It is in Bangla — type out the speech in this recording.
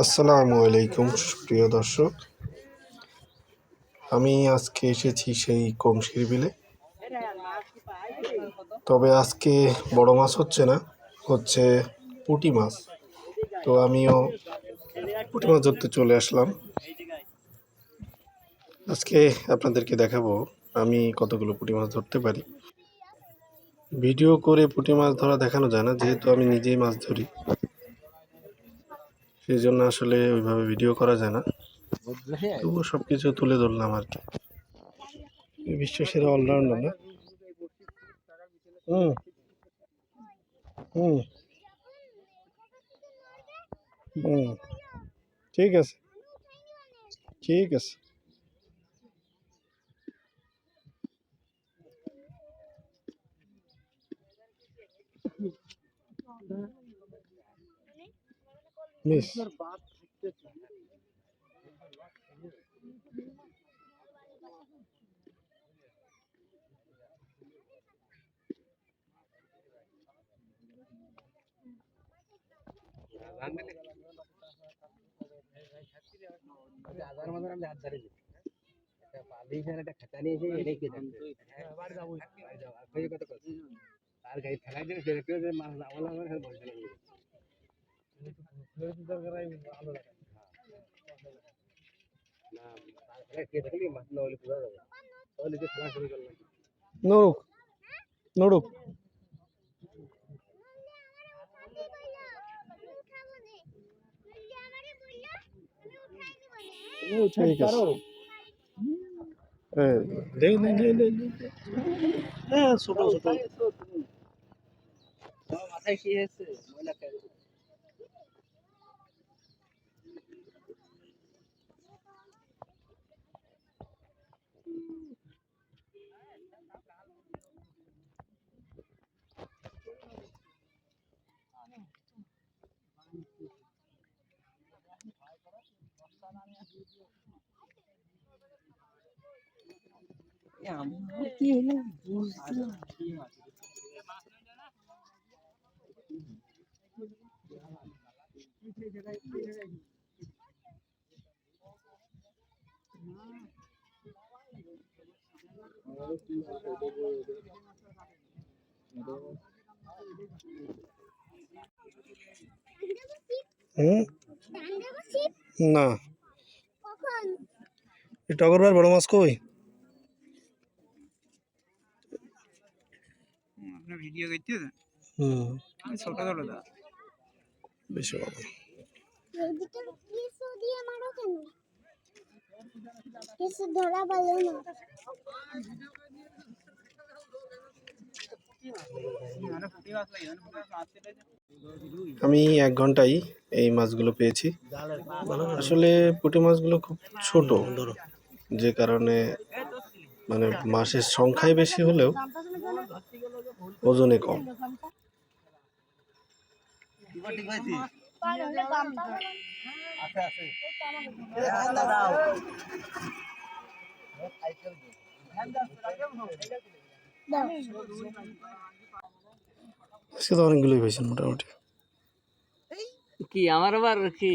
আসসালামু আলাইকুম প্রিয় দর্শক। আমি আজকে এসেছি সেই কংসির বিলে। তবে আজকে বড় মাছ হচ্ছে না, হচ্ছে পুঁটি মাছ। তো আমিও পুঁটি মাছ ধরতে চলে আসলাম। আজকে আপনাদেরকে দেখাবো আমি কতগুলো পুঁটি মাছ ধরতে পারি। ভিডিও করে পুঁটি মাছ ধরা দেখানো যায় না, যেহেতু আমি নিজেই মাছ ধরি। সেই জন্য আসলে ওইভাবে ভিডিও করা যায় না। তবুও সব কিছু তুলে ধরলাম আর কি। বিশ্ব সেরা অলরাউন্ডার না? হুম। হুম। হুম। ঠিক আছে। ঠিক আছে। যাব আর কই কত কথা আর গাড়ি ফেলাই দিলে সেটা কেউ যে মাছ আমলা আমার হেল বলছে নড়ুক নড়ুক। ঠিক আছে। হ্যাঁ ছোট ছোট। মাথায় কি হয়েছে? কি হলো না। টগরবার বড় মাছ কই? ভিডিও করতে হুম। ছোট ছোট দা বেশি বড় না। কিছু ধরা পারল না মানে ফুটি মাছ লাগে মানে ফুটি মাছ মারতে লাগে আমি এক ঘন্টায় এই মাছগুলো পেয়েছি। আসলে পুঁটি মাছগুলো খুব ছোট। যে কারণে মানে মাছের সংখ্যায় বেশি হলেও ওজনে কম। আজকে তো অনেকগুলোই হয়েছে মোটামুটি। কি আমার আবার কি?